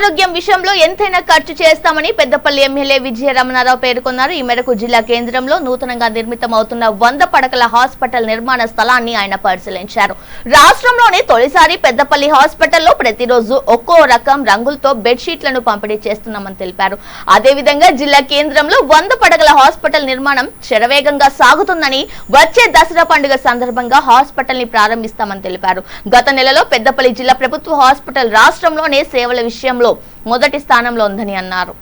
ఆరోగ్యం విషయంలో ఎంతైనా ఖర్చు చేస్తామని పెద్దపల్లి ఎమ్మెల్యే విజయ రమణారావు పేర్కొన్నారు. ఈ మేరకు జిల్లా కేంద్రంలో నూతనంగా నిర్మితమవుతున్న వంద పడకల హాస్పిటల్ నిర్మాణ స్థలాన్ని ఆయన పరిశీలించారు. రాష్ట్రంలోనే తొలిసారి పెద్దపల్లి హాస్పిటల్లో ప్రతిరోజు ఒక్కో రకం రంగులతో బెడ్షీట్లను పంపిణీ చేస్తున్నామని తెలిపారు. అదేవిధంగా జిల్లా కేంద్రంలో వంద పడకల హాస్పిటల్ నిర్మాణం శరవేగంగా సాగుతుందని వచ్చే దసరా పండుగ సందర్భంగా హాస్పిటల్ని ప్రారంభిస్తామని తెలిపారు. గత నెలలో పెద్దపల్లి జిల్లా ప్రభుత్వ హాస్పిటల్ రాష్ట్రంలోనే సేవల విషయంలో మొదటి స్థానంలో ఉందని అన్నారు.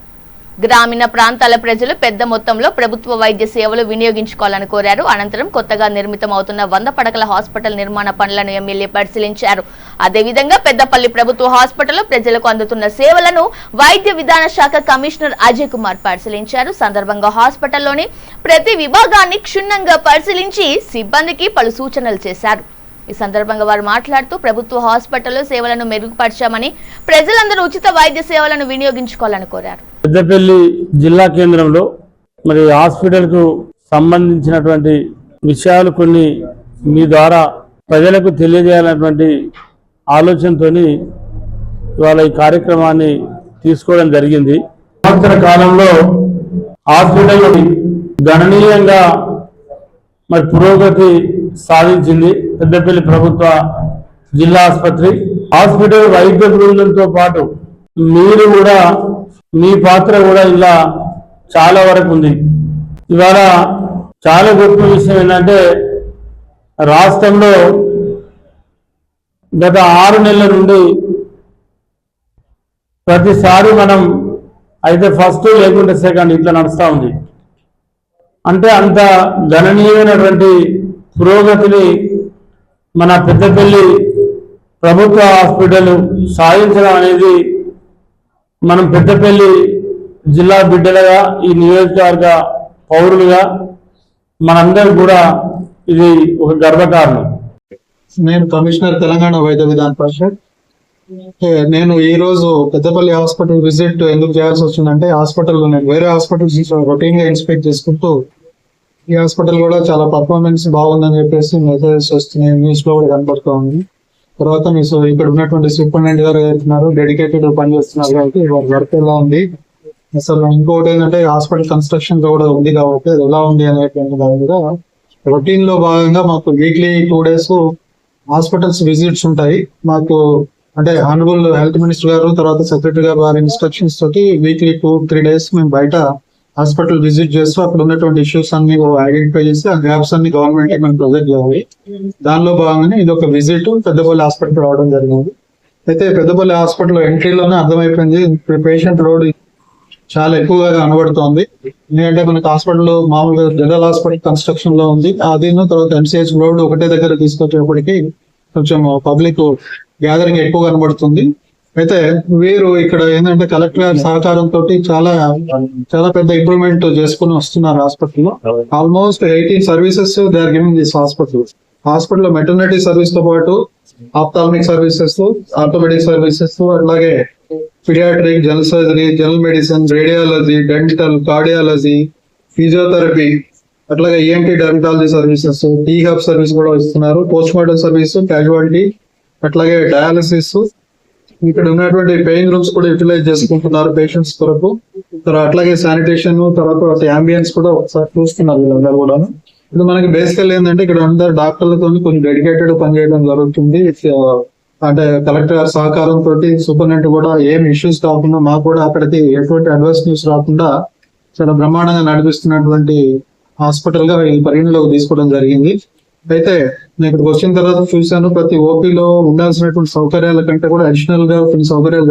గ్రామీణ ప్రాంతాల ప్రజలు పెద్ద మొత్తంలో ప్రభుత్వ వైద్య సేవలు వినియోగించుకోవాలని కోరారు. అనంతరం కొత్తగా నిర్మితం అవుతున్న వంద పడకల హాస్పిటల్ నిర్మాణ పనులను ఎమ్మెల్యే పరిశీలించారు. అదేవిధంగా పెద్దపల్లి ప్రభుత్వ హాస్పిటల్లో ప్రజలకు అందుతున్న సేవలను వైద్య విధాన శాఖ కమిషనర్ అజయ్ కుమార్ పరిశీలించారు. సందర్భంగా హాస్పిటల్లోని ప్రతి విభాగాన్ని క్షుణ్ణంగా పరిశీలించి సిబ్బందికి పలు సూచనలు చేశారు. ఈ సందర్భంగా వారు మాట్లాడుతూ ప్రభుత్వ హాస్పిటల్లో సేవలను మెరుగుపరిచామని ప్రజలందరూ ఉచిత వైద్య సేవలను వినియోగించుకోవాలని కోరారు. పెద్దపల్లి జిల్లా కేంద్రంలో మరి హాస్పిటల్కు సంబంధించినటువంటి విషయాలు కొన్ని మీ ద్వారా ప్రజలకు తెలియజేయాలన్నటువంటి ఆలోచనతో ఇవాళ ఈ కార్యక్రమాన్ని తీసుకోవడం జరిగింది. సంవత్సర కాలంలో హాస్పిటల్ గణనీయంగా మరి పురోగతి సాధించింది. పెద్దపల్లి ప్రభుత్వ జిల్లా ఆసుపత్రి. హాస్పిటల్ వైద్య బృందంతో పాటు మీరు కూడా మీ పాత్ర కూడా ఇలా చాలా వరకు ఉంది. ఇవాళ చాలా గొప్ప విషయం ఏంటంటే రాష్ట్రంలో గత ఆరు నెలల నుండి ప్రతిసారి మనం అయితే ఫస్ట్ లేకుంటే సెకండ్ ఇట్లా నడుస్తూ ఉంది. అంటే అంత గణనీయమైనటువంటి పురోగతిని మన పెద్దపల్లి ప్రభుత్వ హాస్పిటల్ సాధించడం అనేది మనం పెద్దపల్లి జిల్లా బిడ్డలుగా ఈ నియోజకవర్గ పౌరులుగా మనందరం కూడా ఇది ఒక గర్వకారణం. నేను కమిషనర్ తెలంగాణ వైద్య విధాన పరిషత్. నేను ఈ రోజు పెద్దపల్లి హాస్పిటల్ విజిట్ ఎందుకు చేయాల్సి వచ్చిందంటే హాస్పిటల్ నేను వేరే హాస్పిటల్స్ రొటీన్గా ఇన్స్పెక్ట్ చేసుకుంటూ ఈ హాస్పిటల్ కూడా చాలా పర్ఫార్మెన్స్ బాగుందని చెప్పేసి మెసేజెస్ వస్తున్నాయి. న్యూస్లో కూడా కనపడుతూ ఉంది. తర్వాత మీ సో ఇక్కడ ఉన్నటువంటి సూపరింటెండెంట్ గారు వెళ్తున్నారు డెడికేటెడ్ పని చేస్తున్నారు కాబట్టి వారి వర్క్ ఎలా ఉంది? అసలు ఇంకోటి ఏంటంటే హాస్పిటల్ కన్స్ట్రక్షన్ కూడా ఉంది కాబట్టి అది ఎలా ఉంది అనేటువంటి దాని మీద రొటీన్లో భాగంగా మాకు weekly two days hospitals visits ఉంటాయి. మాకు అంటే ఆనరబుల్ హెల్త్ మినిస్టర్ గారు తర్వాత సెక్రటరీ గారు వారి ఇన్స్ట్రక్షన్స్ తోటి వీక్లీ టూ త్రీ డేస్ మేము బయట హాస్పిటల్ విజిట్ చేస్తూ అక్కడ ఉన్నటువంటి ఇష్యూస్ అన్ని ఐడెంటిఫై చేసి ఆ గ్యాప్స్ అన్ని గవర్నమెంట్కి ప్రొజెక్ట్ చేయాలి. దానిలో భాగంగానే ఇది ఒక విజిట్ పెద్దపల్లి హాస్పిటల్ రావడం జరిగింది. అయితే పెద్దపల్లి హాస్పిటల్ ఎంట్రీలోనే అర్థమైపోయింది. పేషెంట్ లోడ్ చాలా ఎక్కువగా కనబడుతోంది. ఎందుకంటే మనకు హాస్పిటల్ మామూలుగా జనరల్ హాస్పిటల్ కన్స్ట్రక్షన్లో ఉంది అది తర్వాత ఎంసీహెచ్ రోడ్ ఒకటే దగ్గర తీసుకొచ్చేప్పటికి కొంచెం పబ్లిక్ గ్యాదరింగ్ ఎక్కువ కనబడుతుంది. అయితే వీరు ఇక్కడ ఏంటంటే కలెక్టర్ గారి సహకారంతో చాలా చాలా పెద్ద ఇంప్రూవ్మెంట్ చేసుకుని వస్తున్నారు హాస్పిటల్లో. Almost eighteen services they are giving this hospital hospital maternity సర్వీస్తో పాటు ఆప్థాల్మిక్ సర్వీసెస్ ఆర్థోపెడిక్ సర్వీసెస్ అట్లాగే paediatric general surgery general medicine radiology dental cardiology physiotherapy అట్లాగే ENT dermatology services T hub service కూడా ఇస్తున్నారు. పోస్ట్ మార్టం సర్వీస్ క్యాజువాలిటీ అట్లాగే dialysis ఇక్కడ ఉన్నటువంటి pain rooms కూడా utilise చేసుకుంటున్నారు పేషెంట్స్ కొరకు. తర్వాత అట్లాగే శానిటేషన్ తర్వాత అంబియన్స్ కూడా ఒకసారి చూస్తున్నారు వీళ్ళందరూ కూడా ఇప్పుడు మనకి బేసికల్ ఏంటంటే ఇక్కడ అందరు డాక్టర్లతో కొంచెం డెడికేటెడ్ పనిచేయడం జరుగుతుంది. అంటే కలెక్టర్ సహకారం తోటి సూపరింటెండెంట్ కూడా ఏం ఇష్యూస్ కాకుండా మాకు కూడా అక్కడికి ఎటువంటి అడ్వర్స్ న్యూస్ రాకుండా చాలా బ్రహ్మాండంగా నడిపిస్తున్నటువంటి హాస్పిటల్గా ఈ పరిగణలోకి తీసుకోవడం జరిగింది. అయితే నేను ఇక్కడికి వచ్చిన తర్వాత చూశాను ప్రతి ఓపీలో ఉండాల్సినటువంటి సౌకర్యాల కంటే కూడా అడిషనల్గా కొన్ని సౌకర్యాలు